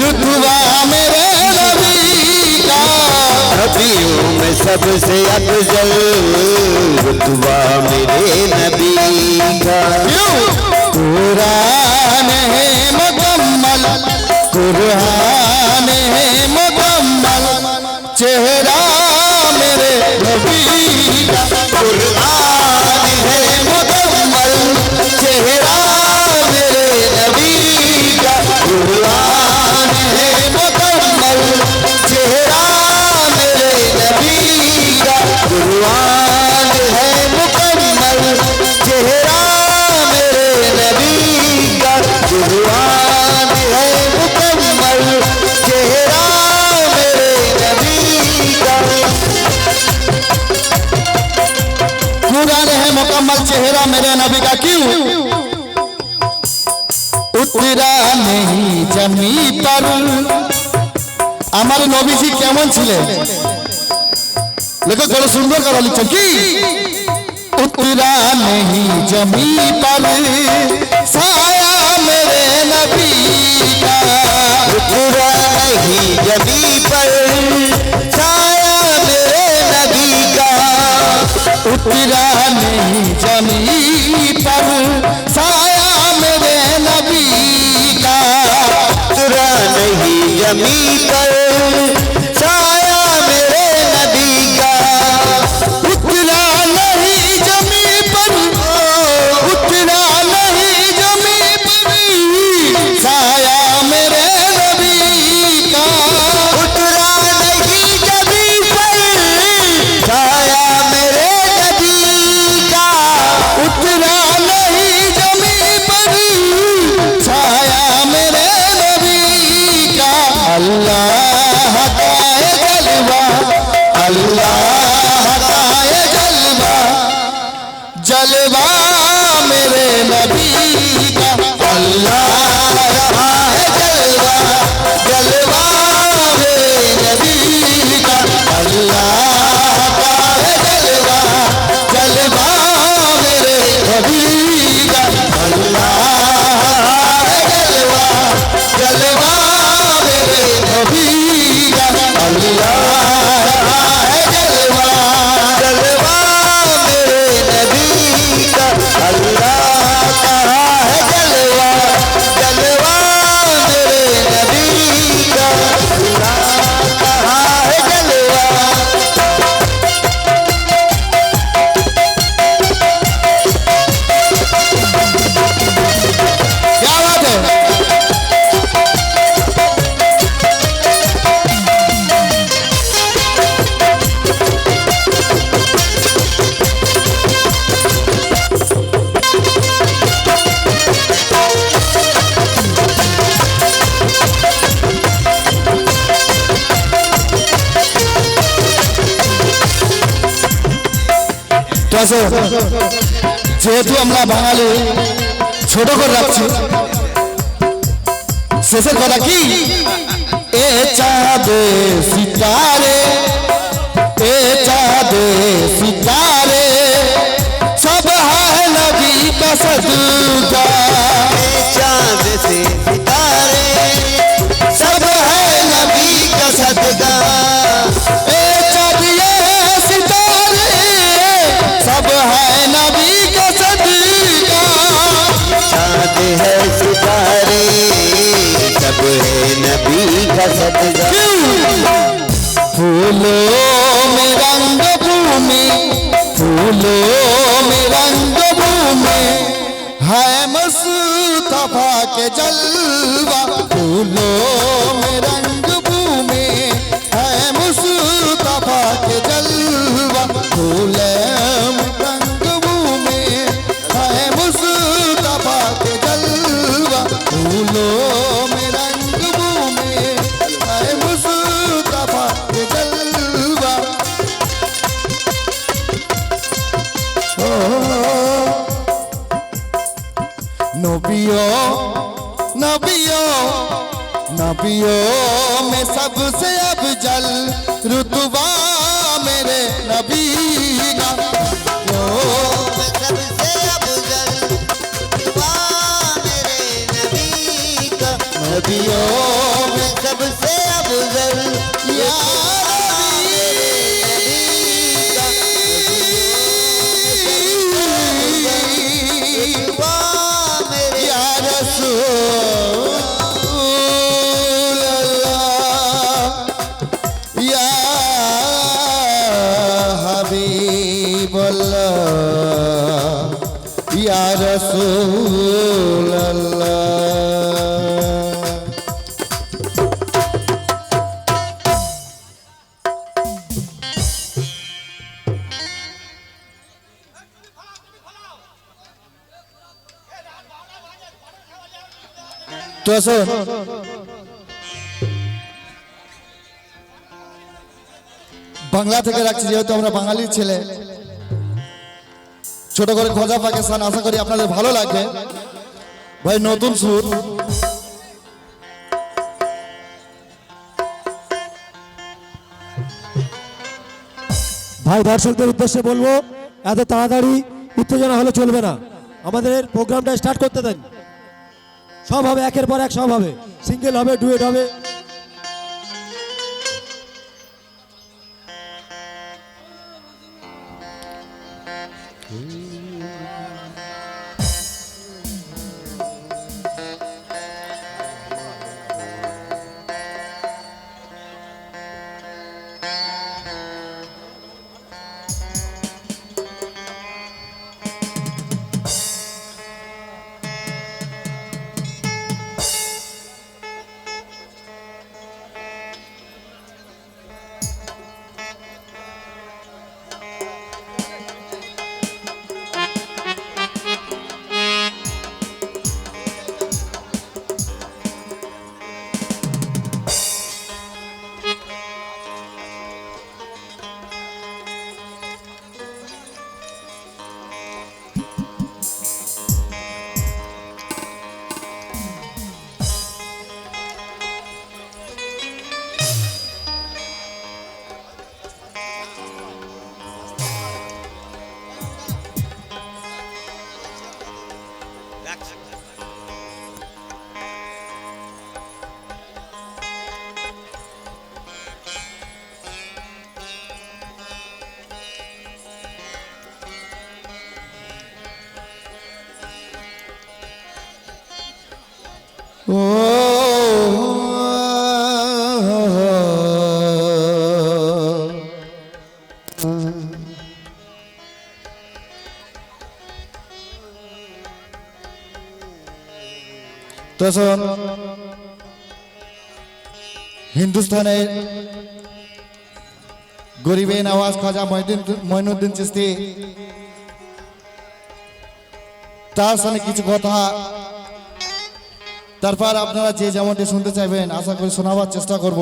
रुतबा मेरे नबी का। नबियों में सबसे अफजल रुतबा मेरे नबी का। कुरान है मुकम्मल कुरान है मुकम्मल चेहरा मेरे नबी का। कुरान मेरे नबी का क्यों উত্তরা নেই জমি पर আমার নবীজি কেমন ছিলেন লেখক বড় সুন্দর কথা লিখছেন কি উত্তরা নেই জমি पर साया मेरे नबी का पूरा नहीं जमी पर छाया मेरे नबी का उतरा नहीं me তো যেহেতু আমরা বাঙালি, ছোট করে রাখছি। শেষের কথা কি? এ চাঁদে সিতারে, এ চাঁদে नबी का सदका फूलों में रंग भूमि फूलों में रंग भूमि है मुस्तफा के जलवा फूलों में रंग भूमि है मुस्तफा के जलवा फूलों में रंग भूमि है मुस्तफा के जलवा फूलों नबियो नबियो नबियों में सबसे अफजल रुतबा मेरे नबी का ओ, सबसे अफजल दुआ मेरे नबी का नबियों বাংলা থেকে রাখছি যেহেতু আমরা বাঙালির ছেলে। ছোট করে খোঁজা পাকিস্তান, আশা করি আপনাদের ভালো লাগবে। ভাই, নতুন সুর। ভাই, দর্শকদের উদ্দেশ্যে বলব, এত তাড়াতাড়ি উত্তেজনা হলে চলবে না। আমাদের প্রোগ্রামটা স্টার্ট করতে দেন। সব হবে, একের পর এক সব হবে। সিঙ্গেল হবে ডুয়েট হবে। তো হিন্দুস্থানের হিন্দুস্তানের গরিবে নওয়াজ খাজা মহিউদ্দিন মঈনুদ্দিন চিস্তি তার সঙ্গে কিছু কথা। তারপর আপনারা যে যেমনটি শুনতে চাইবেন, আশা করি শোনাবার চেষ্টা করব।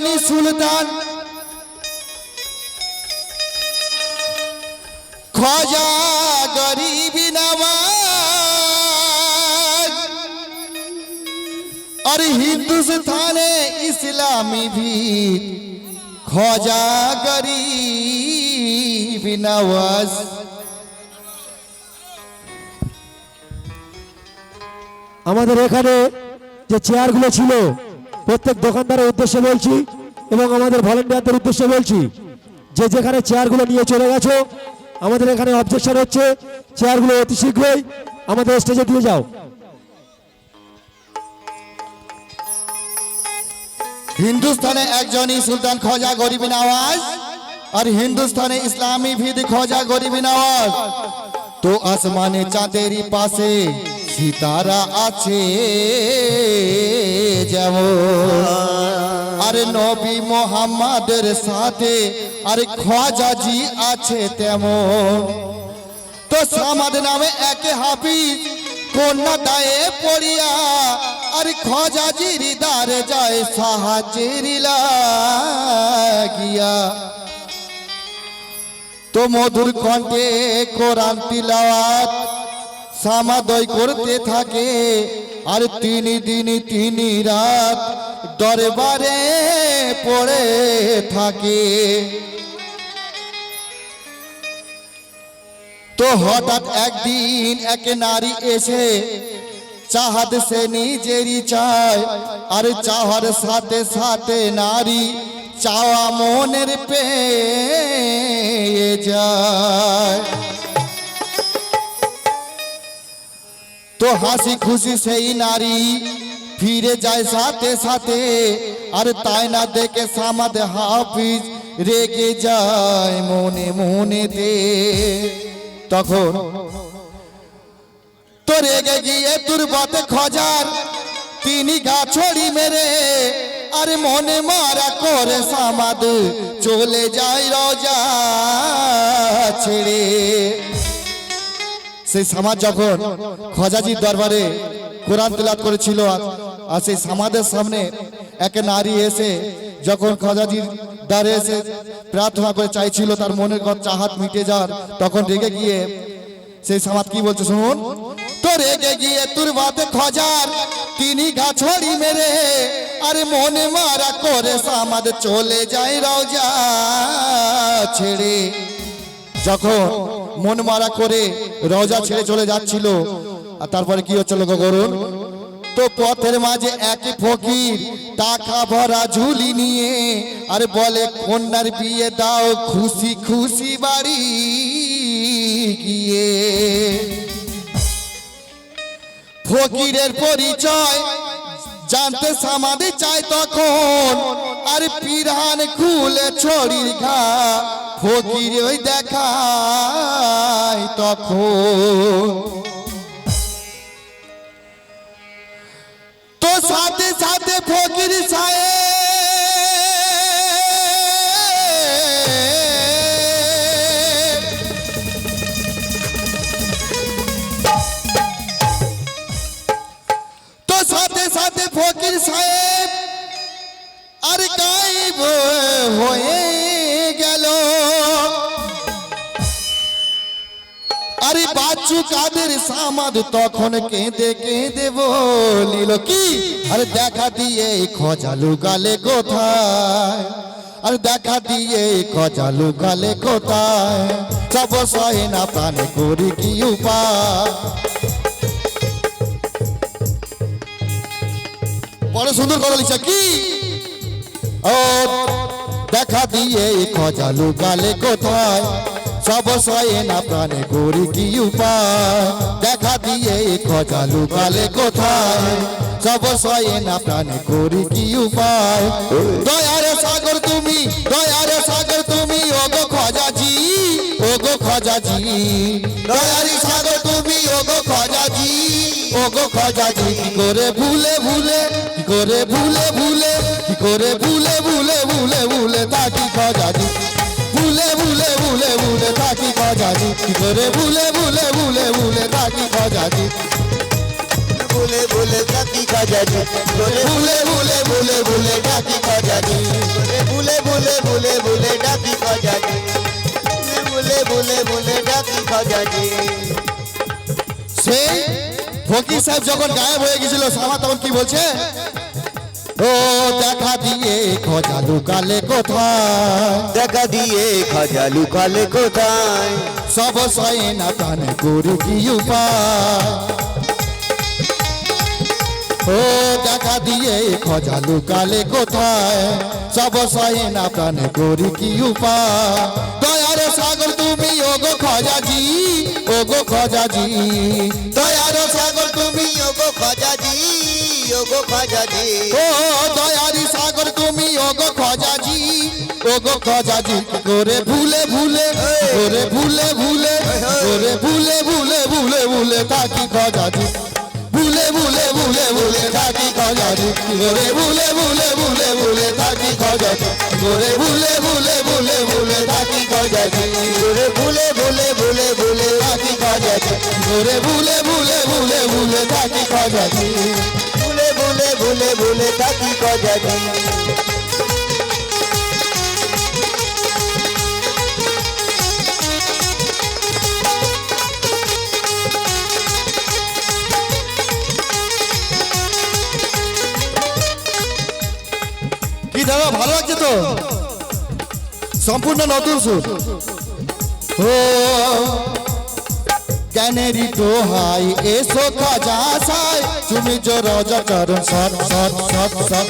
রানী সুলতান। খজা গরিব নওয়াজ আর হিন্দুস্থানে ইসলামী ভি খজা গরিব আমাদের এখানে যে চেয়ারগুলো ছিল প্রত্যেক দোকানদারের উদ্দেশ্যে বলছি এবং আমাদের ভলেন্টিয়ারদের উদ্দেশ্যে বলছি, যে যেখানে চেয়ারগুলো নিয়ে চলে গেছো, আমাদের এখানে অবজেকশন হচ্ছে, চেয়ারগুলো অতি শীঘ্রই আমাদের স্টেজে দিয়ে যাও। হিন্দুস্থানে একজনই সুলতান খোঁজা গরিব নওয়াজ, আর হিন্দুস্তানে ইসলামী ভিদ খোঁজা গরিব নওয়াজ। তো আসমানে চাঁদেরই পাশে সিতারা আছে যেমন। আরে নবী মোহাম্মদের সাথে আরে খোঁজাজি আছে তেমন। তো সামাদ নামে একে হাফিজ কন্যা দায়ে পড়িয়া আর খোঁজাজির দারে যায় সাহায্যের লাগিয়া। তো মধুর কণ্ঠে কোরআন তিলাওয়াত সামাদয় করতে থাকে। আর তিনি দিন তিনি রাত দরবারে পড়ে থাকে। তো হঠাৎ একদিন এক নারী এসে চাহাত সে নিজেরই চায়, আর চাহার সাথে সাথে নারী চাওয়া মনের পেয়ে যায়। তো হাসি খুশি সেই নারী ফিরে যায় সাথে সাথে, আর তাই না দেখে সামাদ হাফিজ রেগে যায় মনে মনেতে। তখন তো রেগে গিয়ে তুরবতে খজার তিনি গাছড়ি মেরে, আরে মনে মারা করে সামাদ চলে যায় রজা ছেড়ে। সেই সামাদ যখন খজাজির দরবারে কোরআন তেলাত করেছিল, আর- সেই সামাদের সামনে এক নারী এসে যখন খজাজির দ্বারে এসে প্রার্থনা করে চাইছিল তার মনের কথা চাহাত মিটে যার তখন রেগে গিয়ে সেই সামাদ কি বলছে শুনুন? তো রেগে গিয়ে তোর বাতে খজার তিনি গাছড়ি মেরে, আরে মনে মারা করে সামাদ চলে যায় রওজা ছেড়ে। যখন মন মারা করে রওজা ছেড়ে চলে যাচ্ছিল। আর তারপরে কি হচ্ছিল গো গরুন? তো পথের মাঝে এক ফকির টাকা ভরা ঝুলি নিয়ে, আর বলে, কন্যার বিয়ে দাও, খুশি খুশি বাড়ি গিয়ে। ফকিরের পরিচয় জানতে সামাদে চায় তখন, আর পিরান খুলে ছড়ির ঘা ফকির ওই দেখায় তখন। তো সাথে সাথে ফকির কাদের সামাদ তখন কেঁদে কেঁদে বলিল, কি? আরে দেখা দিয়ে খজালু গালে কোথায়? আর দেখা দিয়ে খজালু গালে কোথায়? সব সহে না প্রাণে করি কি উপায়? বড় সুন্দর কথা লিখছে, কি? ও, দেখা দিয়ে খজালু গালে কোথায়? সব সয়ে না প্রাণে করি কি উপায়? দেখা দিয়ে খজালু গালে কোথায়? সব সয়ে না প্রাণে করি কি উপায়? দয়ার সাগর তুমি, দয়ার সাগর তুমি, ওগো খজাজি ওগো খজাজি। দয়ারি সাগর তুমি, ওগো খজাজি ওগো খজাজি। কি করে ভুলে ভুলে, কি করে ভুলে ভুলে, কি করে ভুলে ভুলে ভুলে ভুলে থাকি খজাজি। ভুলে ভুলে ভুলে ভুলে থাকি খজাজি কি করে ভুলে ভুলে ভুলে ভুলে থাকি খজাজি ভুলে ভুলে কাকি খাজানি করে ভুলে ভুলে ভুলে ভুলে থাকি খজাজি ভুলে ভুলে ভুলে ভুলে ডাকি খাজানি ভুলে ভুলে ভুলে ডাকি খাজানি সেই ফকির সাহেব যখন গায়েব হয়ে গেছিল সামা তখন কি বলছে ও দেখা দিয়ে খজালু কালে কোথায়? দেখা দিয়ে খাজা লুকালে কোথায়? সব সয়ে না প্রাণে করি কি উপায়? ও দেখা দিয়ে খজালু কালে কোথায়? সব সয়ে না প্রাণে করি কি উপায়? দয়ার সাগর তুমি ওগো খজাজি ওগো খজাজি। দয়ার সাগর তুমি ওগো খাজাজি ও দয়ারি সাগর তুমি ওগো খজাজি ওগো খজাজি কি করে ভুলে ভুলে কি করে ভুলে ভুলে কি করে ভুলে ভুলে ভুলে ভুলে থাকি খজাজি ভুলে ভুলে ভুলে ভুলে থাকি খজাজি কি করে ভুলে ভুলে ভুলে ভুলে থাকি খজাজি কি করে ভুলে ভুলে ভুলে ভুলে থাকি খজাজি করে ভুলে ভুলে ভুলে ভুলে থাকি খজাজি কি করে ভুলে ভুলে ভুলে ভুলে থাকি খজাজি ভুলে ভুলে থাকি কজানি কি দাদা, ভালো লাগছে তো? সম্পূর্ণ নতুন সুর। ও কেনেরি তো হাই এসো খাজা সাই। তুমি যে রাজা চরণ সৎ সৎ সৎ সৎ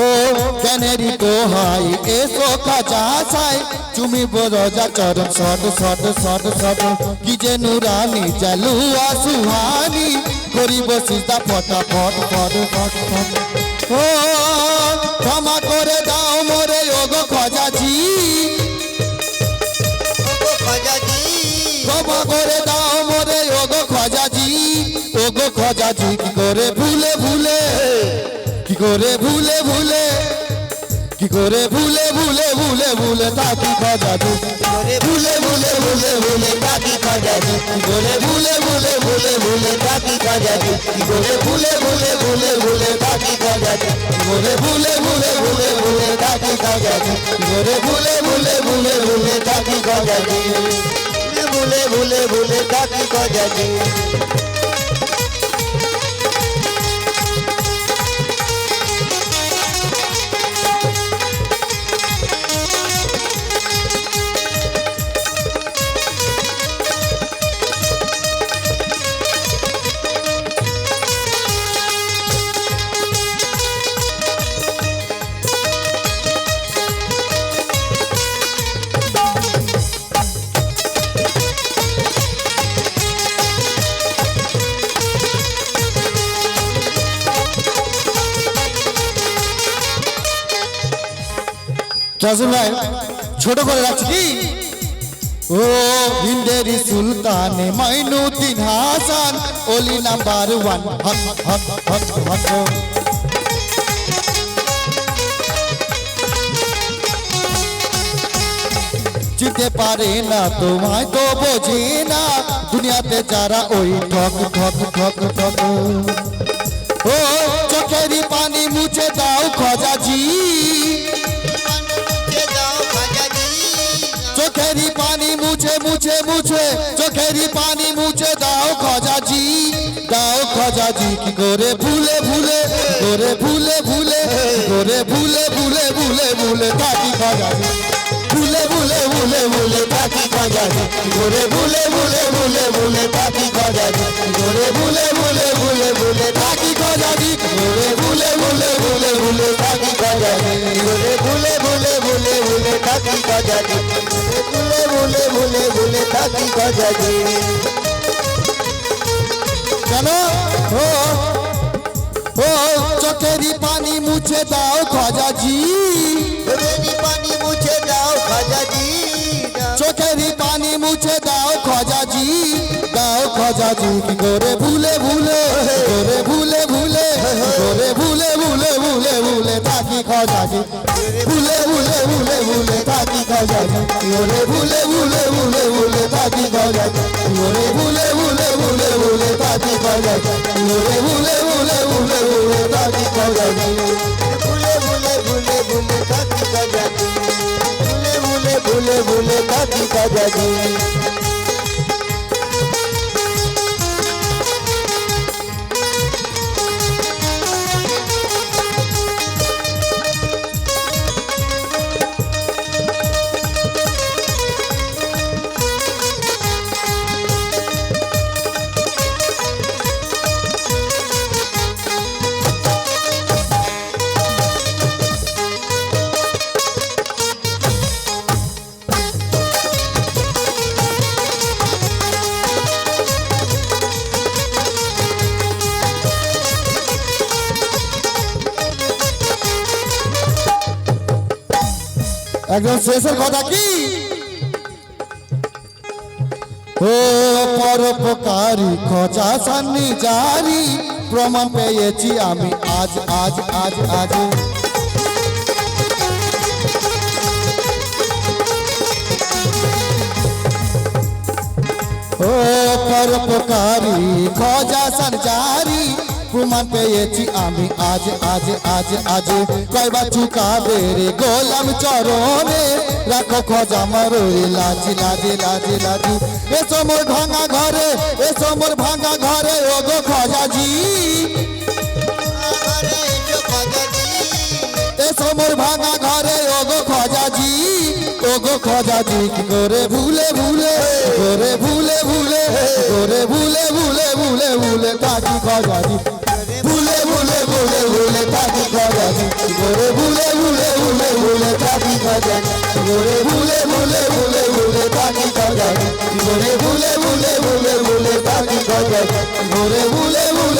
ও জ্ঞানেরই দোহাই, এসো খাজা সাই। তুমি বরজা চরণ সদ সদ সদ সদ কি যে নুরানি চালুয়া সুহানি। করিব সিজা ফটা ফট ফট ফট। ফট ও ক্ষমা ওগো খজাজি কি করে ভুলে ভুলে কি করে ভুলে ভুলে কি করে ভুলে ভুলে ভুলে ভুলে থাকি খজাজি করে ভুলে ভুলে ভুলে ভুলে ডাকি খাজাজি কি করে ভুলে ভুলে ভুলে ভুলে ডাকি খাজাজি কি করে ভুলে ভুলে ভুলে ভুলে থাকি খজাজি কি করে ভুলে ভুলে ভুলে ভুলে থাকি খজাজি কি করে ভুলে ভুলে ভুলে ভুলে থাকি খজাজি ভুলে ভুলে ভুলে ডাকি খাজাজি কাজল ভাই ছোট করে রাখছি। কি ও হিন্দেরি সুলতানে মাইনুদ্দিন হাসান ওলি নাম্বার ওয়ান। হক হক হক হক। চিনতে পারে না তোমায় তো বোঝে না দুনিয়াতে যারা ওই ঠক ঠক ঠক ঠক। ও চোখেরই পানি মুছে দাও খজাজি মুছে মুছে মুছে চোখেরই পানি মুছে দাও খজাজি দাও খজাজি কি করে ভুলে ভুলে করে ভুলে ভুলে করে ভুলে ভুলে ভুলে ভুলে থাকি খজাজি ভুলে ভুলে ভুলে ভুলে থাকি খজাজি করে ভুলে ভুলে ভুলে ভুলে থাকি খজাজি করে ভুলে ভুলে ভুলে ভুলে থাকি খজাজি করে ভুলে ভুলে ভুলে ভুলে থাকি খজাজি ভুলে ভুলে ভুলে ডাকি খাজাজি ভুলে ভুলে ভুলে ভুলে ডাকি খাজাজি কেন? ও ও চোখেরই পানি মুছে দাও খজাজি। বেনি পানি মুছে দাও খাজাজি। চোখেরই পানি মুছে দাও খজাজি। দাও খজাজি কি করে ভুলে ভুলে করে ভুলে থাকি খজাজি ভুলে ভুলে ভুলে ভুলে থাকি খজাজি কি করে ভুলে ভুলে ভুলে ভুলে থাকি খজাজি কি করে ভুলে ভুলে ভুলে ভুলে থাকি খজাজি কি করে ভুলে ভুলে ভুলে ভুলে থাকি খজাজি ভুলে ভুলে ভুলে ভুলে ডাকি খাজাজি ভুলে ভুলে ভুলে ভুলে ডাকি খাজাজি একজন শেষের কথা কি? ও পরোপকারী খোঁজা সান্নি জারি, প্রমাণ পেয়েছি আমি আজ আজ আজ আজ। ও পরোপকারী খোঁজা সঞ্চারি প্রমাণ পেয়েছি আমি আজ আজ আজ আজ। কয়বার চুকাবে রে গোলাম চরণে? রাখো খোঁজ ওই লাজ লাজ লাজ লাজ। এসো মোর ভাঙা ঘরে, এসো মোর ভাঙা ঘরে ও গো খজাজি। এসো মোর ভাঙা ঘরে ও গো খজাজি। ও গো খজাজি কি করে ভুলে ভুলে করে ভুলে ভুলে করে ভুলে ভুলে ভুলে ভুলে থাকি খজাজি ভুলে ভুলে ভুলে ভুলে থাকি খজাজি কি করে ভুলে ভুলে ভুলে ভুলে থাকি খজাজি কি করে ভুলে ভুলে ভুলে ভুলে থাকি খজাজি কি করে ভুলে ভুলে ভুলে ভুলে থাকি খজাজি করে ভুলে ভুলে